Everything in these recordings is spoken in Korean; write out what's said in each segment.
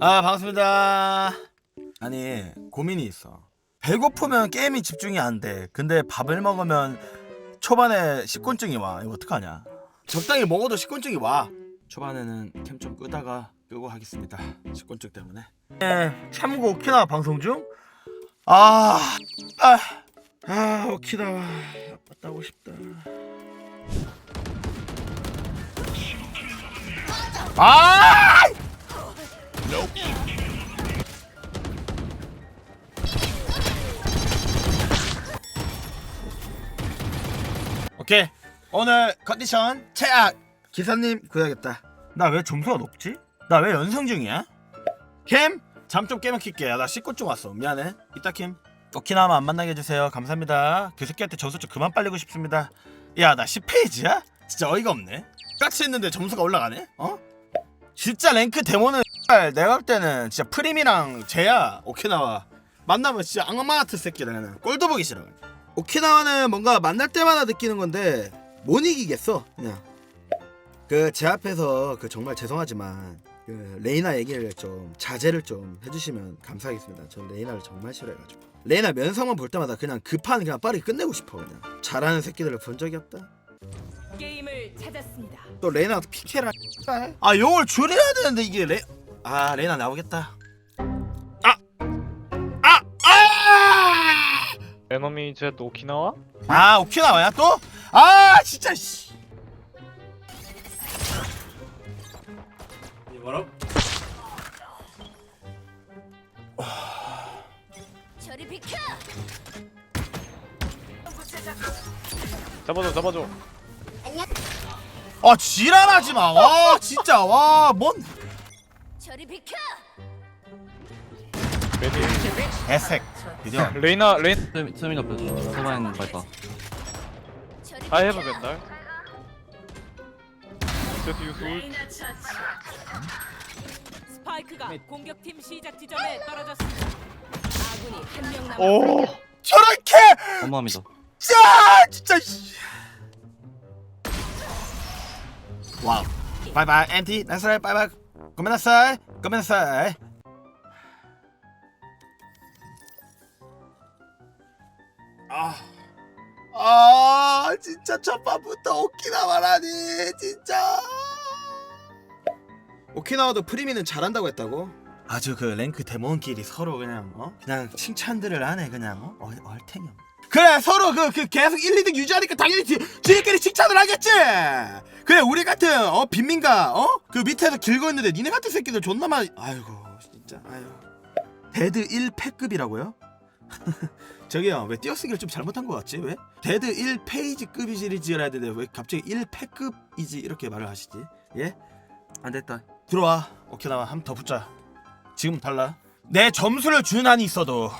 아 반갑습니다. 아니 고민이 있어. 배고프면 게임이 집중이 안 돼. 근데 밥을 먹으면 초반에 식곤증이 와. 이거 어떡하냐? 적당히 먹어도 식곤증이 와. 초반에는 캠 좀 끄다가 끄고 하겠습니다. 식곤증 때문에. 네, 참고 오키나와 방송 중. 아, 아, 아 오키나와 아빠 따고 싶다. 아! 오케이. 오늘 컨디션 최악. 기사님 구해야겠다. 나 왜 점수가 높지? 나 왜 연성 중이야? 캠? 잠 좀 깨면 킬게 나 씻고 좀 왔어. 미안해. 이따 캠. 오키나와 안 만나게 해주세요. 감사합니다. 그 새끼한테 점수 좀 그만 빨리고 싶습니다. 야 나 10페이지야? 진짜 어이가 없네. 같이 했는데 점수가 올라가네? 어? 진짜 랭크 데모는 내가 볼 때는 진짜 프림이랑 제야 오키나와. 만나면 진짜 악마 같은 새끼다 나는. 꼴도 보기 싫어 오키나와는 뭔가 만날 때마다 느끼는 건데 못 이기겠어 그냥. 그 제 앞에서 그 정말 죄송하지만 그 레이나 얘기를 좀 자제를 좀 해주시면 감사하겠습니다. 전 레이나를 정말 싫어해가지고. 레이나 면상만 볼 때마다 그냥 급한 그냥 빠르게 끝내고 싶어 그냥. 잘하는 새끼들을 본 적이 없다. 게임을 찾았습니다. 또 레이나 피케라. 아 용을 줄여야 되는데 이게 레... 아 레이나 나오겠다 에너미 젯 오키나와? 아 오키나와야 또? 아 진짜 씨 저리 비켜! 잡아줘 잡아줘 아 지랄하지 마. 와 진짜 와뭔 저리 비켜! 개색. 그죠? 레이나 레인 뼈 소바인 발바 저리 I have a vendor 제트 유술 스파이크가 공격팀 시작 지점에 떨어졌습니다. 아군이 한 명 남았습니다. 오 저렇게 어마합니다 짜 진짜. 씨. 와우. 바이바이 앤티 나이스 바이바이. 고메나사이 고메나사이. 아. 아 진짜 첫판부터 오키나와라니 진짜 오키나와도 프리미는 잘한다고 했다고? 아주 그 랭크 대모원끼리 서로 그냥 어 그냥 칭찬들을 하네 그냥 어 얼- 얼탱이 없네. 그래 서로 그, 그 계속 1, 2등 유지하니까 당연히 지, 지들끼리 칭찬을 하겠지 그래 우리 같은 어 빈민가 어그 밑에서 길고 있는데 니네 같은 새끼들 존나 많이 아이고 진짜 아유 데드 1패급이라고요? 저기요 왜 띄어쓰기를 좀 잘못한 것 같지? 왜? 데드 1페이지급이 시리즈라 되는데 왜 갑자기 1패급이지? 이렇게 말을 하시지. 예? 안 됐다. 들어와. 오케이 나와. 한 번 더 붙자. 지금 달라. 내 점수를 준 한이 있어도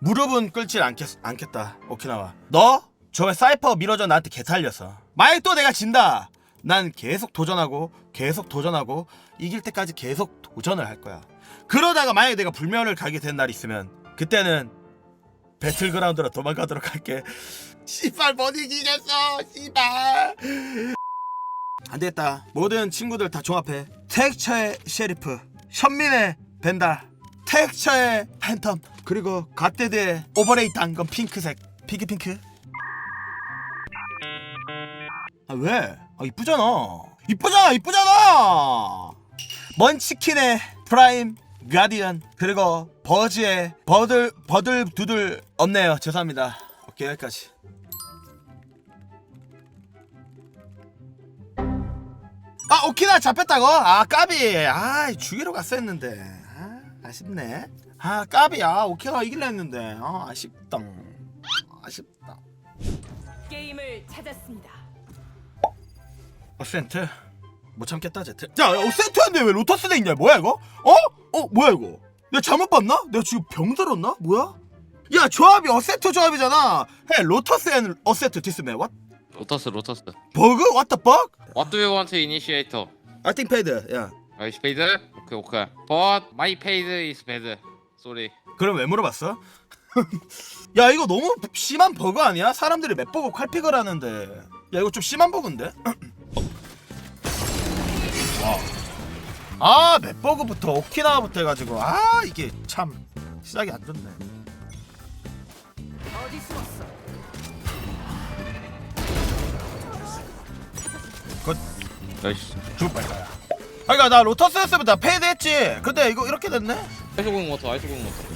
무릎은 꿇질 않겠, 않겠다. 오키나와. 너? 저왜 사이퍼 밀어줘 나한테 개탈렸어 만약 또 내가 진다. 난 계속 도전하고 계속 도전하고 이길 때까지 계속 도전을 할 거야. 그러다가 만약에 내가 불면을 가게 된날 있으면 그때는 배틀그라운드로 도망가도록 할게. 씨발 못 이기겠어 씨발. 안되겠다. 모든 친구들 다 종합해. 텍처의 셰리프 현민의 벤달 텍처의 팬텀 그리고 갓데드의 오버레이트 한건 핑크색. 핑크핑크. 아 왜? 아 이쁘잖아. 이쁘잖아 이쁘잖아! 먼치킨의 프라임 가디언 그리고 버즈의 버들 버들 두들 없네요. 죄송합니다. 오케이 여기까지. 아 오키나 잡혔다고? 아 까비. 아 주기로 갔어 했는데. 아 아쉽네. 아 까비야 오키나 이길라 했는데. 아 아쉽다. 아쉽다. 게임을 찾았습니다. 어센트? 못 참겠다 제트. 야 어센트인데 왜 로터스 돼 있냐? 뭐야 이거? 어? 어 뭐야 이거 내가 잘못 봤나? 내가 지금 병 들었나? 뭐야? 야 조합이 어센트 조합이잖아 해 로터스 앤 어센트 디스맨 what? 로터스 로터스 버그? the fuck? What do you want to initiator? Think paid 야 is paid? Okay, okay. But my paid is bad. Sorry. 그럼 왜 물어봤어? 야 이거 너무 심한 버그 아니야? 사람들이 맵 보고 칼픽을 하는데 야 이거 좀 심한 버그인데? 아 맵버그부터 오키나와부터 해가지고. 아 이게 참 시작이 안 좋네. 어디 숨었어? 나이스. 죽을 뻔했다 아니까 나 로터스였으면 나 페이드 했지. 근데 이거 이렇게 됐네? 아이스 공모터 아이스 공모터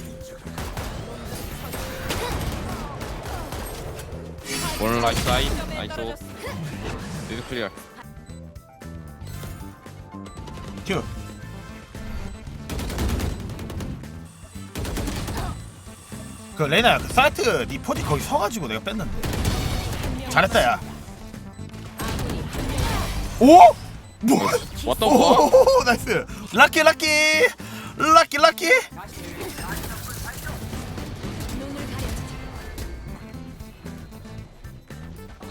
원 라이트 나이스 떨어졌습니다. 리드 클리어 큐. 그 레나야 그 사이트 니 포지 거기 서가지고 내가 뺐는데. 잘했다 야. 오? 뭐? 왔다 오 나이스. 락키 락키. 락키 락키.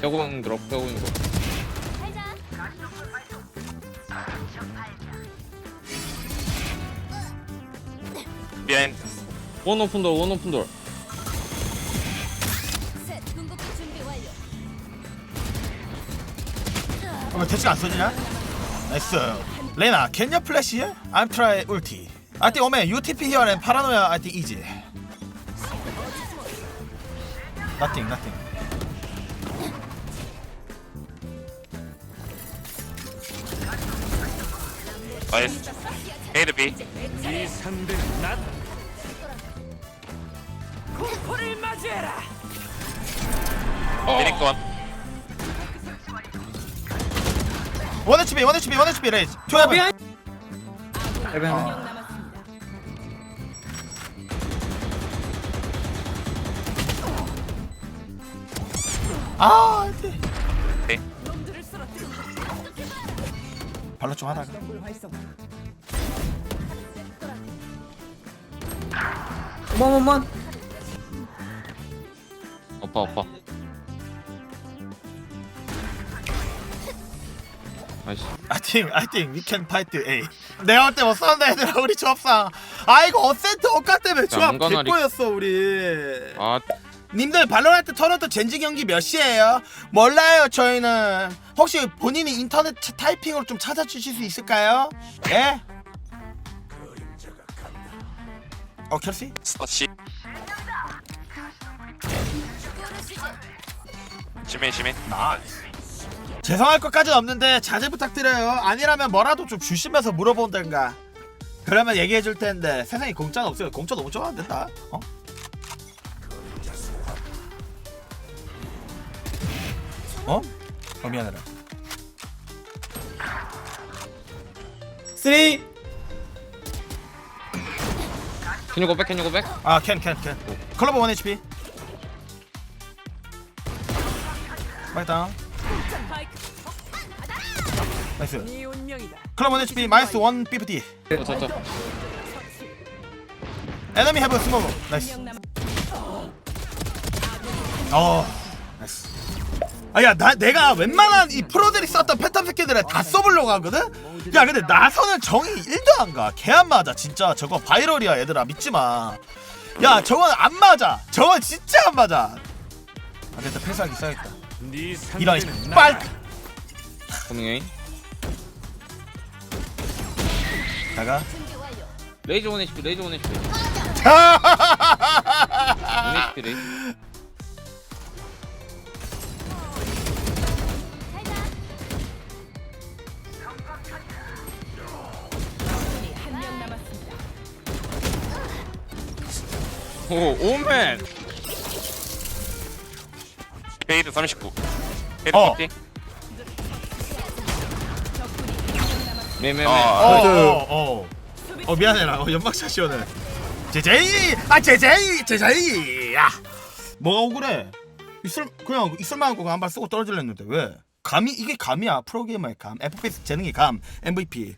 뼈공 드롭 뼈공 드롭 비하인 원 오픈 돌, 원 오픈 돌. 셋 궁극기 준비 완료. 어, 대치가 안 써지냐? 나이스 레나 can you flash here? I'm try ulti I think 오메 UTP here and paranoia I think easy Nothing nothing 나이스 헤이드 B 라. 미니건. 원 HP 원 HP 원 HP 레이즈. 한명 남았습니다. 아 안돼 놈들을 쓰러뜨려. 발로 좀 하다가 오빠 오빠. 나이스. I think I think we can fight A 내가 볼때못 싸운다 얘들아 우리 조합상 아 이거 어센트 억까 때문에 조합 양관아리- 개꼬였어 우리 아 님들 발로란트 토론토 젠지 경기 몇 시에요? 몰라요 저희는 혹시 본인이 인터넷 차- 타이핑으로 좀 찾아주실 수 있을까요? 예? 어 켈시? 스타치 시민 시민 나이스 죄송할 것까지는 없는데 자제 부탁드려요 아니라면 뭐라도 좀 주시면서 물어본던가 그러면 얘기해 줄 텐데 세상에 공짜는 없어요 공짜 너무 좋아 안 된다 어? 어? 어 미안해라 3 Can you go back? Can you go back? 아, 캔, 캔, 캔. 클로버 1 HP. 파이크. 나이스. 클로버 1 HP 마이너스 1 BPT. 어, 저, 저. 에너미 해브 스모그. 나이스. 어. 나이스. 아, 야, 나, 내가 웬만한 이 프로들이 썼던 패턴 새끼들에 다 써보려고 하거든? 야, 근데 나서는 정이 1도 안 가. 개 안 맞아, 진짜. 저거 바이럴이야, 얘들아. 믿지 마. 야, 저건 안 맞아. 저건 진짜 안 맞아. 아, 됐다. 패스하기 써야겠다. 이런, 빨! A. 다가. 레이즈 원 HP, 레이즈 원 HP. 원 HP 남았습니다. 오, 오 맨. 헤이드 39 헤이드 어. 50 적군이 한명 남았습니다. 매매매. 어, 아, 어, 어. 어 미안해라. 어, 연막샷 시원해. 제제이, 아 제제이, 제제이. 야, 뭐가 억울해? 있을 그냥 있을만한 거한발 쓰고 떨어질랬는데 왜? 감이 이게 감이야 프로게이머의 감 FPS 재능의 감 MVP